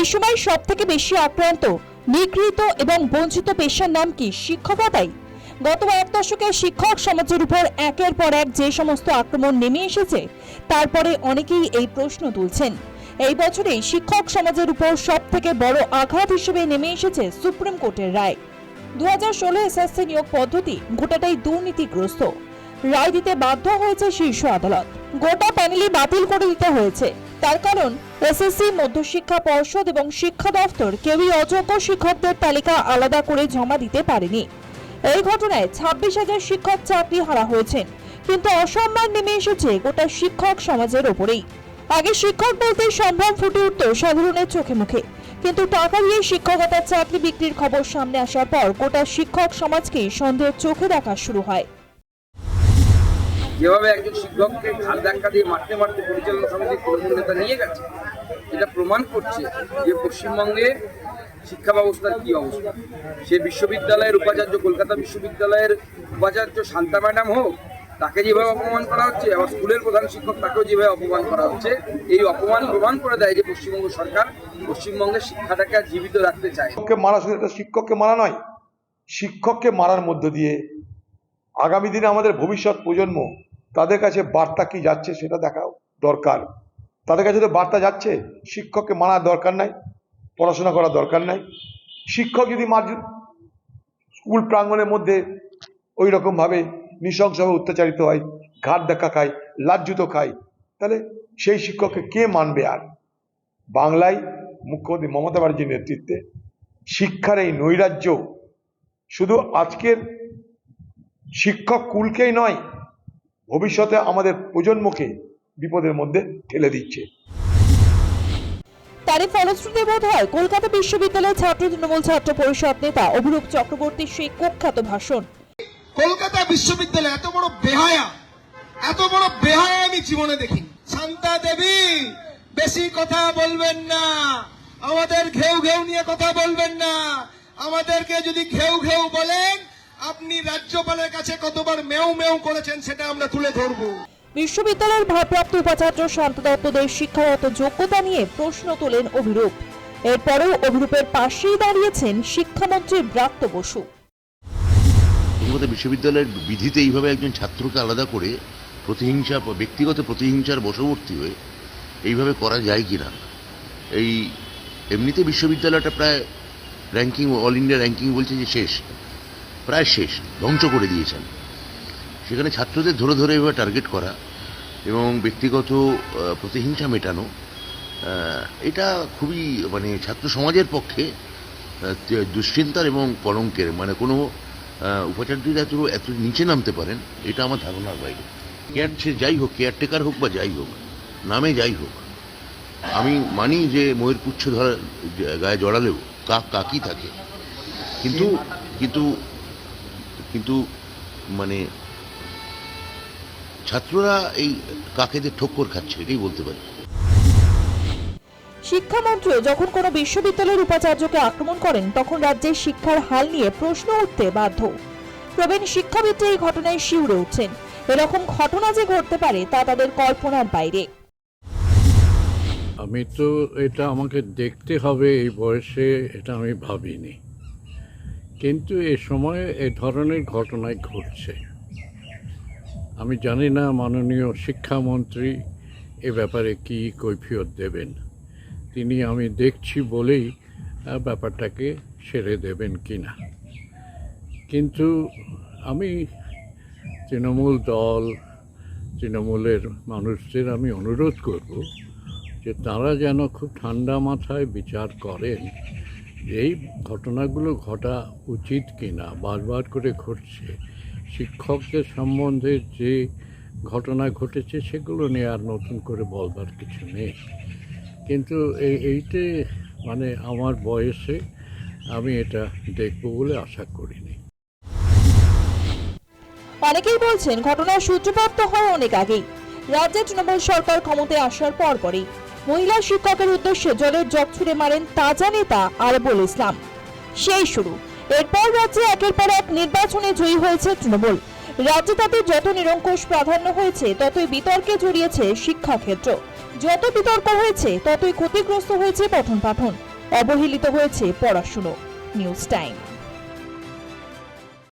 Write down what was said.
এই সময় সব থেকে বেশি আক্রান্ত, নিগৃহীত এবং বঞ্চিত পেশার নাম কি? শিক্ষকতাই গত এক দশকে শিক্ষক সমাজের উপর একের পর এক যে সমস্ত আক্রমণ নেমে এসেছে, তারপরে অনেকেই এই প্রশ্ন তুলছেন। এই বছরে শিক্ষক সমাজের উপর সব থেকে বড় আঘাত হিসেবে নেমে এসেছে সুপ্রিম কোর্টের রায়। দু হাজার ষোলো এসএসসি নিয়োগ পদ্ধতি গোটাটাই দুর্নীতিগ্রস্ত। রায় দিতে বাধ্য হয়েছে শীর্ষ আদালত। গোটা প্যানেলই বাতিল করে দিতে হয়েছে। তার কারণ এসএসসি মধ্যশিক্ষা পর্ষদ এবং শিক্ষা দফতর কেউই অযোগ্য শিক্ষকদের তালিকা আলাদা করে জমা দিতে পারেনি। এই ঘটনায় ছাব্বিশ হাজার শিক্ষক চাকরি হারা হয়েছেন, কিন্তু অসম্মান নেমে এসেছে গোটা শিক্ষক সমাজের ওপরেই। আগে শিক্ষক বলতে সম্ভ্রম ফুটে উঠত সাধারণের চোখে মুখে, কিন্তু টাকা দিয়ে শিক্ষকতার চাকরি বিক্রির খবর সামনে আসার পর গোটা শিক্ষক সমাজকে সন্দেহের চোখে দেখা শুরু হয়। যেভাবে একজন শিক্ষককে ঘাল ধাক্কা দিয়ে মারতে মারতে পরিচালনা সমিতির তৃণমূল নেতা নিয়ে গেছে, এটা প্রমাণ করছে যে পশ্চিমবঙ্গে শিক্ষা ব্যবস্থার কি অবস্থা। সে বিশ্ববিদ্যালয়ের উপাচার্য, কলকাতা বিশ্ববিদ্যালয়ের উপাচার্য শান্তা ম্যাডাম হোক, তাকে যেভাবে অপমান করা হচ্ছে, আবার স্কুলের প্রধান শিক্ষক তাকেও যেভাবে অপমান করা হচ্ছে, এই অপমান প্রমাণ করে দেয় যে পশ্চিমবঙ্গ সরকার পশ্চিমবঙ্গের শিক্ষাটাকে জীবিত রাখতে চায় শিক্ষককে মারা শুধু একটা শিক্ষককে মারা নয়, শিক্ষককে মারার মধ্য দিয়ে আগামী দিনে আমাদের ভবিষ্যৎ প্রজন্ম তাদের কাছে বার্তা কি যাচ্ছে সেটা দেখা দরকার। তাদের কাছে তো বার্তা যাচ্ছে, শিক্ষককে মানার দরকার নাই, পড়াশোনা করার দরকার নাই। শিক্ষক যদি মার স্কুল প্রাঙ্গণের মধ্যে ওই রকমভাবে নৃশংসভাবে অত্যাচারিত হয়, ঘাট দেখা খায়, লাজ্জুত খায়, তাহলে সেই শিক্ষককে কে মানবে আর? বাংলায় মুখ্যমন্ত্রী মমতা ব্যানার্জির নেতৃত্বে শিক্ষার এই নৈরাজ্য শুধু আজকের শিক্ষক কুলকেই নয় ভবিষ্যতে আমাদের প্রজন্মকে বিপদের মধ্যে ঠেলে দিচ্ছে। তারই ফলশ্রুতি বোধ হয় কলকাতা বিশ্ববিদ্যালয়ের ছাত্র তৃণমূল ছাত্র পরিষদ নেতা অভিরূপ চক্রবর্তীর সেই কুখ্যাত ভাষণ। কলকাতা বিশ্ববিদ্যালয় এত বড় বেহায়া এত বড় বেহায়া আমি জীবনে দেখি শান্তা দেবী বেশি কথা বলবেন না। আমাদের ঘেউ ঘেউ নিয়ে কথা বলবেন না। আমাদেরকে যদি ঘেউ ঘেউ বলেন আপনি রাজ্যপালের কাছে কতবার মেউ মেউ করেছেন সেটা আমরা তুলে ধরবো। বিশ্ববিদ্যালয়ের ভারপ্রাপ্ত উপাচার্য শান্ত দত্তদের শিক্ষাগত যোগ্যতা নিয়ে প্রশ্ন তোলেন অভিরূপ। এরপরেও অভিরূপের পাশেই দাঁড়িয়েছেন শিক্ষামন্ত্রী ব্রাত্য বসু। বিশ্ববিদ্যালয়ের বিধিতে এইভাবে একজন ছাত্রকে আলাদা করে প্রতিহিংসা ব্যক্তিগত প্রতিহিংসার বশবর্তী হয়ে এইভাবে করা যায় কি না এই এমনিতে বিশ্ববিদ্যালয়টা প্রায় র্যাঙ্কিং অল ইন্ডিয়া র্যাঙ্কিং বলছে যে শেষ। প্রায় শেষ, ধ্বংস করে দিয়েছেন। সেখানে ছাত্রদের ধরে ধরে এভাবে টার্গেট করা এবং ব্যক্তিগত প্রতিহিংসা মেটানো এটা খুবই মানে ছাত্র সমাজের পক্ষে দুশ্চিন্তার এবং কলঙ্কের। মানে কোনো উপাচার্যরা এত এত নিচে নামতে পারেন, এটা আমার ধারণার বাইরে। কেয়ার সে যাই হোক কেয়ারটেকার হোক বা যাই হোক, নামে যাই হোক, আমি মানি যে ময়ের পুচ্ছ ধরা, গায়ে জড়ালেও কাক কাকই থাকে। কিন্তু কিন্তু কিন্তু মানে ছাত্ররা এই কাকেদের ঠক্কর খাচ্ছে এটাই বলতে পারি। শিক্ষামন্ত্রী যখন কোনো বিশ্ববিদ্যালয়ের উপাচার্যকে আক্রমণ করেন তখন রাজ্যের শিক্ষার হাল নিয়ে প্রশ্ন উঠতে বাধ্য। প্রবীণ শিক্ষাবিদ এই ঘটনায় শিউরে উঠছেন। এরকম ঘটনা যে ঘটতে পারে তা তাদের কল্পনার বাইরে। আমি তো এটা আমাকে দেখতে হবে এই বয়সে এটা আমি ভাবিনি। কিন্তু এ সময়ে এ ধরনের ঘটনায় ঘটছে। আমি জানি না মাননীয় শিক্ষামন্ত্রী এ ব্যাপারে কি কৈফিয়ত দেবেন। তিনি আমি দেখছি বলেই ব্যাপারটাকে সেরে দেবেন কি না কিন্তু আমি তৃণমূল দল, তৃণমূলের মানুষদের আমি অনুরোধ করব যে তারা যেন খুব ঠান্ডা মাথায় বিচার করেন। এই ঘটনাগুলো ঘটা উচিত কিনা, বারবার করে ঘটছে, শিক্ষকদের সম্বন্ধে যে ঘটনা ঘটেছে সেগুলো নিয়ে আর নতুন করে বলবার কিছু নেই। কিন্তু এই, এইতে মানে আমার বয়সে আমি এটা দেখব বলে আশা করিনি। অনেকেই বলছেন, ঘটনার সূত্রপাত হয় অনেক আগেই। রাজ্যে তৃণমূল সরকার ক্ষমতায় আসার পরপরই। মহিলা শিক্ষকের উদ্দেশ্যে জলের জগ ছুড়ে মারেন তাজা নেতা আরবুল ইসলাম। সেই শুরু। এরপর রাজ্যে একের পর এক নির্বাচনে জয়ী হয়েছে তৃণমূল। রাজ্যে তাদের যত নিরঙ্কুশ প্রাধান্য হয়েছে, ততই বিতর্কে জড়িয়েছে শিক্ষাক্ষেত্র। যত বিতর্ক হয়েছে, ততই ক্ষতিগ্রস্ত হয়েছে পঠন পাঠন অবহেলিত হয়েছে পড়াশুনো। News time.